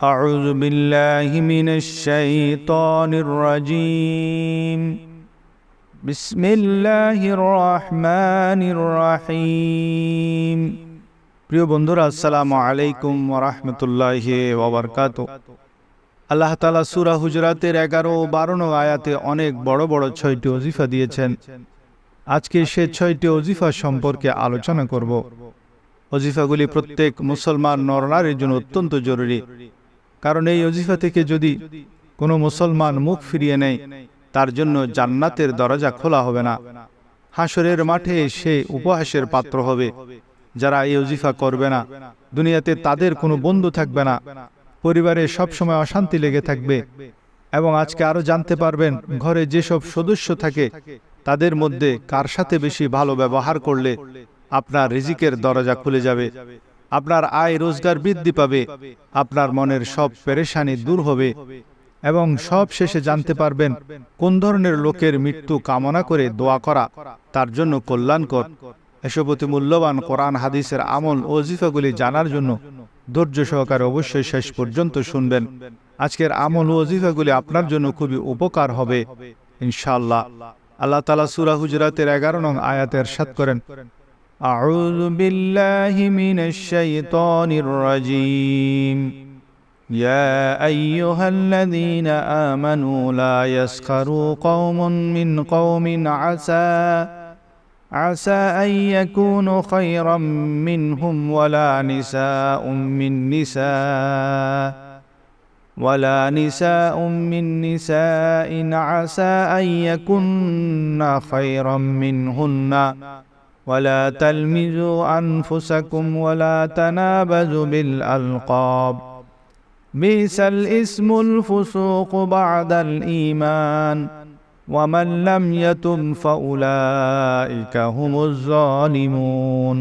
أعوذ بالله من الشيطان الرجيم بسم الله الرحمن الرحيم প্রিয় বন্ধুরা আসসালামু আলাইকুম ওরহমতুল্লাহ ওবরকাত আল্লাহ তালা সুরা হুজরাতের এগারো ও বারো নং আয়াতে অনেক বড় বড় ছয়টি অজিফা দিয়েছেন আজকে সে ছয়টি অজিফা সম্পর্কে আলোচনা করব অজিফাগুলি প্রত্যেক মুসলমান নরনারীর জন্য অত্যন্ত জরুরি কারণ এই অজিফা থেকে যদি কোনো মুসলমান মুখ ফিরিয়ে নেয়, তার জন্য জান্নাতের দরজা খোলা হবে না। হাসরের মাঠে সে উপহাসের পাত্র হবে, যারা এই অজিফা করবে না। দুনিয়াতে তাদের কোনো বন্ধু থাকবে না। পরিবারে সবসময় অশান্তি লেগে থাকবে। এবং আজকে আরও জানতে পারবেন, ঘরে যেসব সদস্য থাকে, তাদের মধ্যে কার সাথে বেশি ভালো ব্যবহার করলে আপনার রিজিকের দরজা খুলে যাবে। আপনার আয় রোজগার বৃদ্ধি পাবে, আপনার মনের সব পেরেশানি দূর হবে এবং সব শেষে জানতে পারবেন কোন ধরনের লোকের মৃত্যু কামনা করে দোয়া করা, তার জন্য কল্যাণকর। এসব অতি মূল্যবান কোরআন, হাদিসের আমল ওজিফাগুলি জানার জন্য ধৈর্য সহকারে অবশ্যই শেষ পর্যন্ত শুনবেন। আজকের আমল ওজিফাগুলি আপনার জন্য খুবই উপকার হবে, ইনশাআল্লাহ। আল্লাহ তালা সুরা হুজরাতের এগারো নং আয়াতের সাত করেন أعوذ بالله من الشيطان الرجيم. يا أيها الذين آمنوا لا يسخروا قوم من قوم عسى عسى أن يكونوا خيرا منهم ولا نساء من نساء ولا نساء من نساء عسى أن يكن خيرا منهن. ولا تلمزوا أنفسكم ولا تنابزوا بالألقاب بئس الاسم الفسوق بعد الإيمان ومن لم يتم فأولئك هم الظالمون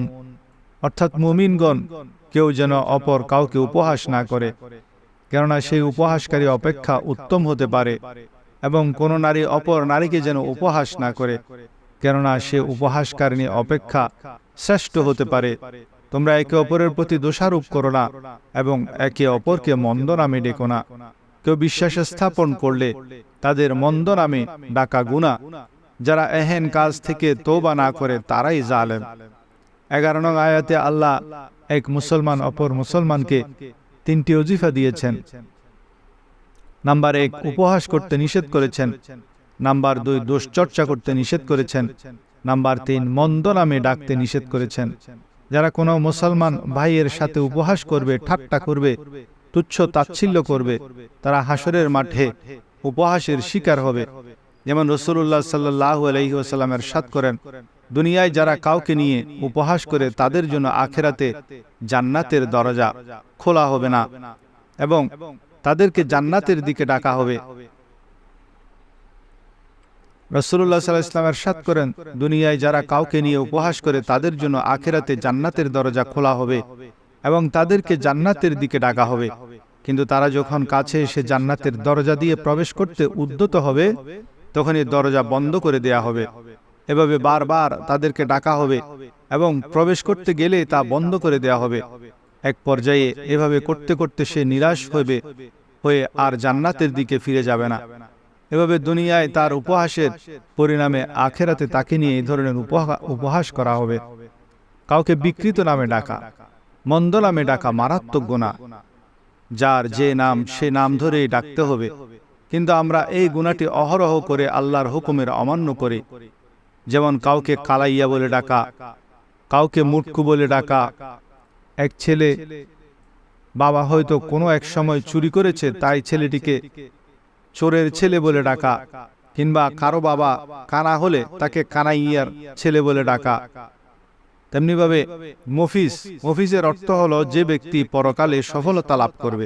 অর্থাৎ মুমিনগণ কেউ যেন অপর কাউকে উপহাস না করে কেননা সেই উপহাসকারী অপেক্ষা উত্তম হতে পারে এবং কোন নারী অপর নারীকে যেন উপহাস না করে কেননা সে উপহাসকারিণী অপেক্ষা শ্রেষ্ঠ হতে পারে। তোমরা একে অপরের প্রতি দোষারোপ করো না এবং একে অপরকে মন্দ নামে ডেকো না। কেউ বিশ্বাস স্থাপন করলে তাদের মন্দ নামে ডাকা গুণা যারা এহেন কাজ থেকে তোবা না করে তারাই জালেম। এগারো নং আয়াতে আল্লাহ এক মুসলমান অপর মুসলমানকে তিনটি অজিফা দিয়েছেন। নাম্বার এক, উপহাস করতে নিষেধ করেছেন। নাম্বার দুই দোষ চর্চা করতে নিষেধ করেছেন। নাম্বার তিন মন্দ নামে ডাকতে নিষেধ করেছেন। যারা কোনো মুসলমান ভাইয়ের সাথে উপহাস করবে ঠাট্টা করবে তুচ্ছ তাচ্ছিল্য করবে তারা হাসরের মাঠে উপহাসের শিকার হবে। যেমন রসুল্লাহ সাল্লাহ আলহিহাস্লামের সাত করেন। দুনিয়ায় যারা কাউকে নিয়ে উপহাস করে তাদের জন্য আখেরাতে জান্নাতের দরজা খোলা হবে না। এবং তাদেরকে জান্নাতের দিকে ডাকা হবে। রসুল্লাহ সাল্লাহ ইসলামের সাত করেন, দুনিয়ায় যারা কাউকে নিয়ে উপহাস করে তাদের জন্য আখেরাতে জান্নাতের দরজা খোলা হবে এবং তাদেরকে জান্নাতের দিকে ডাকা হবে। কিন্তু তারা যখন কাছে এসে জান্নাতের দরজা দিয়ে প্রবেশ করতে উদ্যত হবে তখন এই দরজা বন্ধ করে দেয়া হবে। এভাবে বারবার তাদেরকে ডাকা হবে এবং প্রবেশ করতে গেলে তা বন্ধ করে দেয়া হবে। এক পর্যায়ে এভাবে করতে করতে সে নিরাশ হবে হয়ে আর জান্নাতের দিকে ফিরে যাবে না। এভাবে দুনিয়ায় তার উপহাসের পরিণামে আখেরাতে তাকে নিয়ে এই ধরনের উপহাস করা হবে। কাউকে বিকৃত নামে ডাকা, মন্দ নামে ডাকা মারাত্মক গুণা যার যে নাম, সে নাম ধরেই ডাকতে হবে। কিন্তু আমরা এই গুণাটি অহরহ করে আল্লাহর হুকুমের অমান্য করি। যেমন কাউকে কালাইয়া বলে ডাকা, কাউকে মুটকু বলে ডাকা। এক ছেলে বাবা হয়তো কোনো এক সময় চুরি করেছে, তাই ছেলেটিকে চোরের ছেলে বলে ডাকা, কিংবা কারও বাবা কানা হলে তাকে কানাইয়ার ছেলে বলে ডাকা। তেমনিভাবে মফিস মফিসের অর্থ হলো যে ব্যক্তি পরকালে সফলতা লাভ করবে।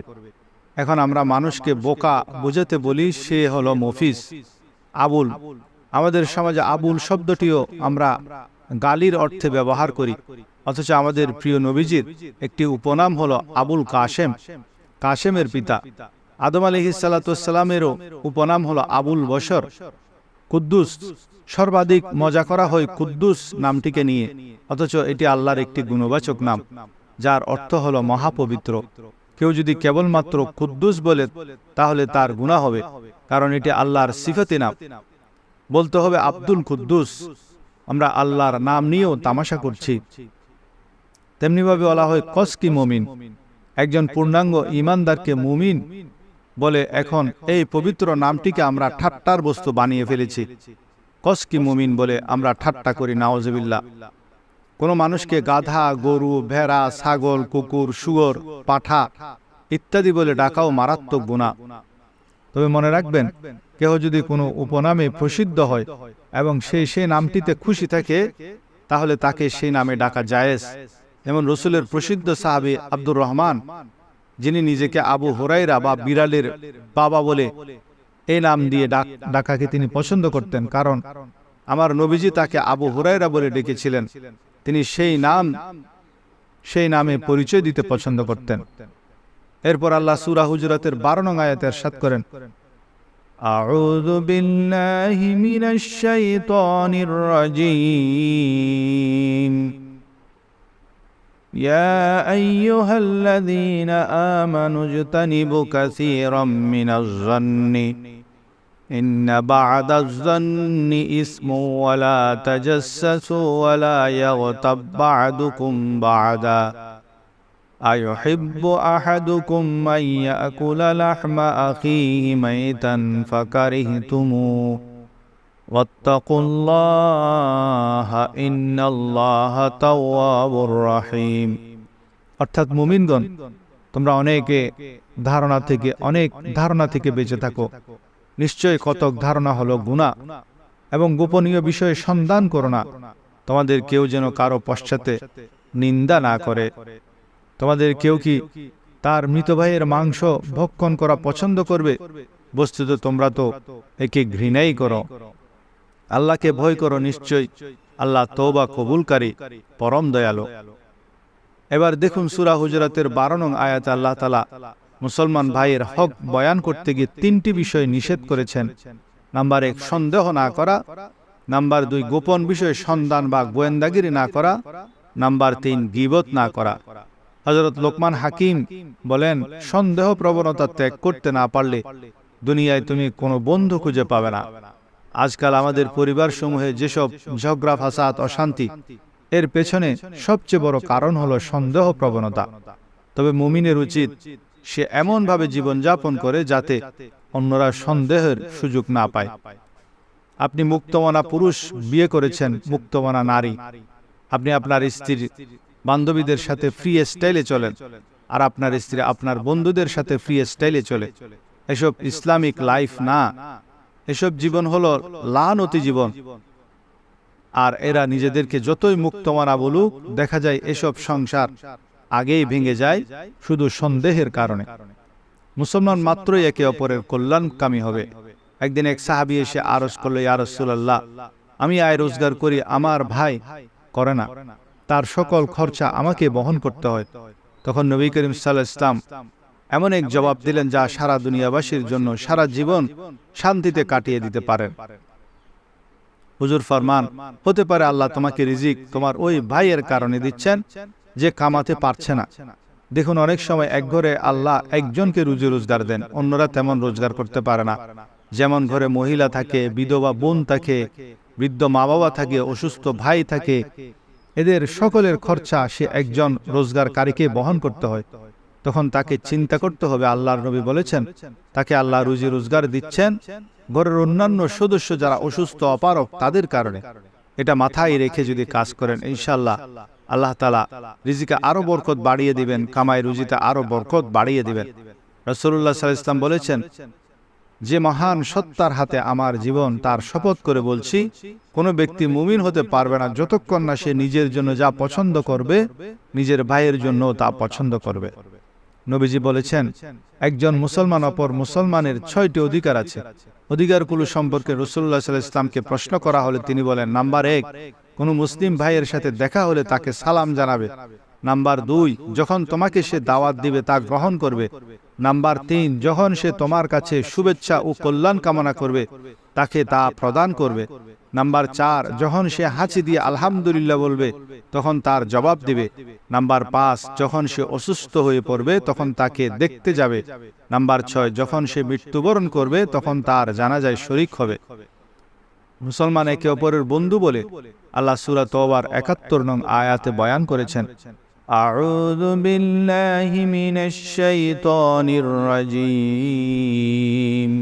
এখন আমরা মানুষকে বোকা বুঝাতে বলি সে হলো মফিস আবুল, আমাদের সমাজে আবুল শব্দটিও আমরা গালির অর্থে ব্যবহার করি। অথচ আমাদের প্রিয় নবীজির একটি উপনাম হলো আবুল কাশেম। কাশেমের পিতা। আদম আলহিসাল্লামেরও উপনাম হলো আবুল বসর কুদ্দুস, সর্বাধিক মজা করা হয় কুদ্দুস নামটিকে নিয়ে, অথচ এটি আল্লাহর একটি গুণবাচক নাম, যার অর্থ হলো মহাপবিত্র। কেউ যদি কেবলমাত্র কুদ্দুস বলে, তাহলে তার গুণা হবে, কারণ এটি আল্লাহর সিফতি নাম। বলতে হবে আব্দুল কুদ্দুস, আমরা আল্লাহর নাম নিয়েও তামাশা করছি। তেমনিভাবে বলা হয় কসকি মমিন, একজন পূর্ণাঙ্গ ইমানদারকে মুমিন বলে এখন এই পবিত্র নামটিকে আমরা ঠাট্টার বস্তু বানিয়ে ফেলেছি। কসকি মুমিন বলে আমরা ঠাট্টা করি নাওজবিল্লা কোনো মানুষকে গাধা গরু ভেড়া ছাগল কুকুর শুয়োর পাঠা ইত্যাদি বলে ডাকাও মারাত্মক গুণা তবে মনে রাখবেন কেহ যদি কোনো উপনামে প্রসিদ্ধ হয় এবং সে সেই নামটিতে খুশি থাকে তাহলে তাকে সেই নামে ডাকা জায়েজ। যেমন রসুলের প্রসিদ্ধ সাহাবি আব্দুর রহমান। যিনি নিজেকে আবু হোরাইরা বা বিড়ালের বাবা বলে এই নাম দিয়ে ডাক ডাকাকে তিনি পছন্দ করতেন কারণ আমার নবীজি তাকে আবু হুরাইরা বলে ডেকেছিলেন তিনি সেই নাম সেই নামে পরিচয় দিতে পছন্দ করতেন এরপর আল্লাহ সুরা হুজরাতের বারো নং আয়াতে সাত করেন أعوذ بالله من الشيطان الرجيم يا أيها الذين آمنوا اجتنبوا كثيرا من الظن. إن بعد الظن اسم ولا تجسسوا ولا يغتب بعضكم بعدا أيحب أحدكم أن يأكل لحم أخيه ميتا فكرهتموه. واتقوا الله إن الله تواب رحيم অর্থাৎ মুমিনগণ তোমরা অনেকে ধারণা থেকে অনেক ধারণা থেকে বেঁচে থাকো নিশ্চয় কতক ধারণা হলো গুণা এবং গোপনীয় বিষয়ে সন্ধান করো না তোমাদের কেউ যেন কারো পশ্চাতে নিন্দা না করে তোমাদের কেউ কি তার মৃত ভাইয়ের মাংস ভক্ষণ করা পছন্দ করবে বস্তুত তোমরা তো একে ঘৃণাই করো আল্লাহকে ভয় করো নিশ্চয় আল্লাহ তৌবা কবুলকারী, পরম দয়ালু। এবার দেখুন সুরা হুজরাতের বারো নং আয়াত আল্লাহ তালা মুসলমান ভাইয়ের হক বয়ান করতে গিয়ে তিনটি বিষয় নিষেধ করেছেন। নাম্বার এক, সন্দেহ না করা। নাম্বার দুই, গোপন বিষয়ে সন্ধান বা গোয়েন্দাগিরি না করা। নাম্বার তিন, গিবত না করা। হজরত লোকমান হাকিম বলেন, সন্দেহ প্রবণতা ত্যাগ করতে না পারলে দুনিয়ায় তুমি কোনো বন্ধু খুঁজে পাবে না। আজকাল আমাদের পরিবার সমূহে যেসব ঝগড়া ফাসাদ অশান্তি এর পেছনে সবচেয়ে বড় কারণ হলো সন্দেহ প্রবণতা তবে মুমিনের উচিত সে এমনভাবে জীবনযাপন করে যাতে অন্যরা সন্দেহের সুযোগ না পায়। আপনি মুক্তমনা পুরুষ বিয়ে করেছেন মুক্তমনা নারী। আপনি আপনার স্ত্রীর বান্ধবীদের সাথে ফ্রি স্টাইলে চলেন আর আপনার স্ত্রী আপনার বন্ধুদের সাথে ফ্রি স্টাইলে চলে এসব ইসলামিক লাইফ না। এসব জীবন হলো লানতি জীবন। আর এরা নিজেদেরকে যতই মুক্ত মানা বলুক, দেখা যায় এসব সংসার আগেই ভেঙে যায় শুধু সন্দেহের কারণে। মুসলমান মাত্রই একে অপরের কল্যাণকামী হবে। একদিন এক সাহাবি এসে আরজ করল ইয়ারসুল্লাহ আমি আয় রোজগার করি, আমার ভাই করে না। তার সকল খরচা আমাকে বহন করতে হয়। তখন নবী করিম সাল্লাহ ইসলাম এমন এক জবাব দিলেন যা সারা দুনিয়াবাসীর জন্য সারা জীবন শান্তিতে কাটিয়ে দিতে পারেন। হুজুর ফরমান হতে পারে আল্লাহ তোমাকে রিজিক তোমার ওই ভাইয়ের কারণে দিচ্ছেন যে কামাতে পারছে না। দেখুন অনেক সময় এক ঘরে আল্লাহ একজনকে রুজি রোজগার দেন অন্যরা তেমন রোজগার করতে পারে না। যেমন ঘরে মহিলা থাকে বিধবা বোন থাকে বৃদ্ধ মা বাবা থাকে অসুস্থ ভাই থাকে এদের সকলের খরচা সে একজন রোজগারকারীকে বহন করতে হয় তখন তাকে চিন্তা করতে হবে, আল্লাহর নবী বলেছেন, তাকে আল্লাহ রুজি রোজগার দিচ্ছেন, ঘরের অন্যান্য সদস্য যারা অসুস্থ, অপারক, তাদের কারণে। এটা মাথায় রেখে যদি কাজ করেন ইনশাল্লাহ আল্লাহ তালা রিজিকে আরও বরকত বাড়িয়ে দিবেন, কামাই রুজিতে আরও বরকত বাড়িয়ে দিবেন। রসুল্লাহ সাল ইসলাম বলেছেন, যে মহান সত্তার হাতে আমার জীবন, তার শপথ করে বলছি, কোনো ব্যক্তি মুমিন হতে পারবে না, যতক্ষণ না সে নিজের জন্য যা পছন্দ করবে, নিজের ভাইয়ের জন্য তা পছন্দ করবে। নবীজি বলেছেন, একজন মুসলমান অপর মুসলমানের ছয়টি অধিকার আছে। অধিকারগুলো সম্পর্কে রসুল্লাহ সাল্লাহ ইসলামকে প্রশ্ন করা হলে তিনি বলেন, নাম্বার এক, কোনো মুসলিম ভাইয়ের সাথে দেখা হলে তাকে সালাম জানাবে। নাম্বার দুই, যখন তোমাকে সে দাওয়াত দিবে তা গ্রহণ করবে। নাম্বার তিন, যখন সে তোমার কাছে শুভেচ্ছা ও কল্যাণ কামনা করবে তাকে তা প্রদান করবে নাম্বার চার যখন সে হাঁচি দিয়ে আলহামদুলিল্লাহ বলবে তখন তার জবাব দিবে নাম্বার পাঁচ যখন সে অসুস্থ হয়ে পড়বে তখন তাকে দেখতে যাবে নাম্বার ছয় যখন সে মৃত্যুবরণ করবে তখন তার জানাজায় শরিক হবে মুসলমান একে অপরের বন্ধু বলে আল্লাহ সুরা তোবার একাত্তর নং আয়াতে বয়ান করেছেন أعوذ بالله من الشيطان الرجيم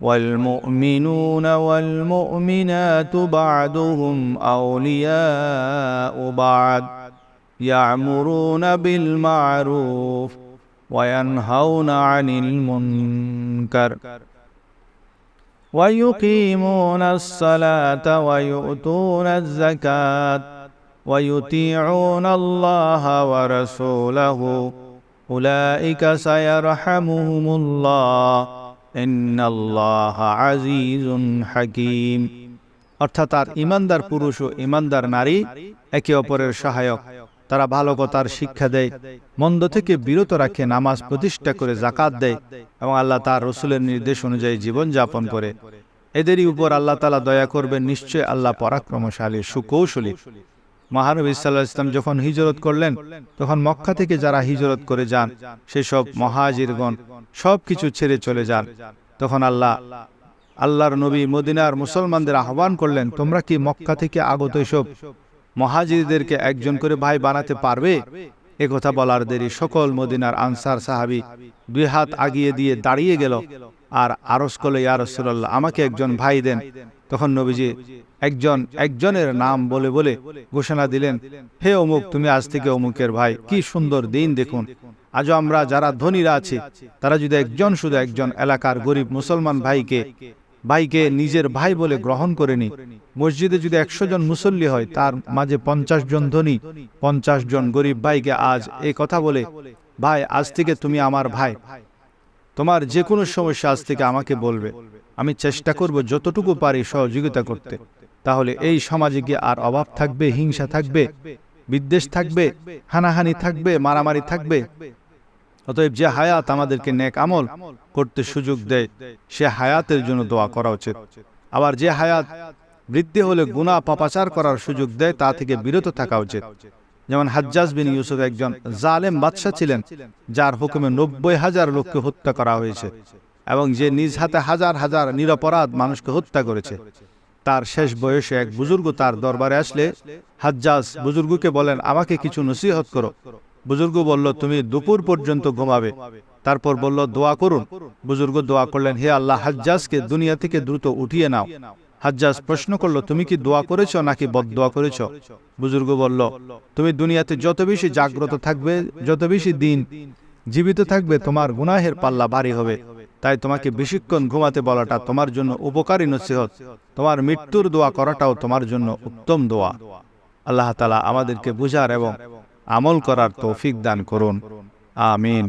والمؤمنون والمؤمنات بعضهم أولياء بعض يعمرون بالمعروف وينهون عن المنكر ويقيمون الصلاة ويؤتون الزكاة ويطيعون الله ورسوله. أولئك سيرحمهم الله. হাকিম। অর্থাৎ তার ইমানদার পুরুষ ও ইমানদার নারী একে অপরের সহায়ক। তারা ভালো কথার শিক্ষা দেয়, মন্দ থেকে বিরত রাখে, নামাজ প্রতিষ্ঠা করে জাকাত দেয় এবং আল্লাহ তার রসুলের নির্দেশ অনুযায়ী জীবন যাপন করে। এদেরই উপর আল্লাহ তালা দয়া করবেন নিশ্চয় আল্লাহ পরাক্রমশালী, সুকৌশলী। মহানবী সাল্লাহ ইসলাম যখন হিজরত করলেন, তখন মক্কা থেকে যারা হিজরত করে যান, সেসব মহাজিরগণ সব কিছু ছেড়ে চলে যান। তখন আল্লাহ, আল্লাহর নবী মদিনার মুসলমানদের আহ্বান করলেন, তোমরা কি মক্কা থেকে আগত এসব মহাজিরদেরকে একজন করে ভাই বানাতে পারবে? এ কথা বলার দেরি সকল মদিনার আনসার সাহাবি দুই হাত আগিয়ে দিয়ে দাঁড়িয়ে গেল, আর আরস করলে, ইয়া রসুল্লাহ আমাকে একজন ভাই দেন। তখন নবীজি একজন, একজনের নাম বলে বলে ঘোষণা দিলেন, হে অমুক, তুমি আজ থেকে অমুকের ভাই। কি সুন্দর দিন দেখুন। আজও আমরা যারা ধনীরা আছি, তারা যদি একজন শুধু একজন এলাকার গরিব মুসলমান ভাইকে ভাইকে নিজের ভাই বলে গ্রহণ করে নি, মসজিদে যদি একশো জন মুসল্লি হয়, তার মাঝে পঞ্চাশ জন ধনী, পঞ্চাশ জন গরিব ভাইকে আজ এই কথা বলে, ভাই, আজ থেকে তুমি আমার ভাই। তোমার যে কোনো সমস্যা আজ থেকে আমাকে বলবে। আমি চেষ্টা করব যতটুকু পারি সহযোগিতা করতে। তাহলে এই সমাজে গিয়ে আর অভাব থাকবে, হিংসা থাকবে, বিদ্বেষ থাকবে, হানাহানি থাকবে, মারামারি থাকবে। অতএব যে হায়াত আমাদেরকে নেক আমল করতে সুযোগ দেয়, সে হায়াতের জন্য দোয়া করা উচিত। আবার যে হায়াত বৃদ্ধি হলে গুণা পাপাচার করার সুযোগ দেয়, তা থেকে বিরত থাকা উচিত। যেমন হাজ্জাজ বিন ইউসুফ একজন জালেম বাদশাহ ছিলেন, যার হুকুমে নব্বই হাজার লোককে হত্যা করা হয়েছে এবং যে নিজ হাতে হাজার হাজার নিরপরাধ মানুষকে হত্যা করেছে। তার শেষ বয়সে এক বুজুর্গ তার দরবারে আসলে, হাজ্জাজ বুজুর্গকে বলেন, আমাকে কিছু নসিহত করো। বুজুর্গ বলল, তুমি দুপুর পর্যন্ত ঘুমাবে। তারপর বলল, দোয়া করুন। বুজুর্গ দোয়া করলেন, হে আল্লাহ, হাজ্জাজকে দুনিয়া থেকে দ্রুত উঠিয়ে নাও। হাজ্জাজ প্রশ্ন করল তুমি কি দোয়া করেছ নাকি বদ দোয়া করেছ? বুজুর্গ বলল তুমি দুনিয়াতে যত বেশি জাগ্রত থাকবে যত বেশি দিন জীবিত থাকবে তোমার গুনাহের পাল্লা ভারী হবে। তাই তোমাকে বেশিক্ষণ ঘুমাতে বলাটা তোমার জন্য উপকারী নসিহত। তোমার মৃত্যুর দোয়া করাটাও তোমার জন্য উত্তম দোয়া। আল্লাহ তালা আমাদেরকে বুঝার এবং আমল করার তৌফিক দান করুন। আমিন।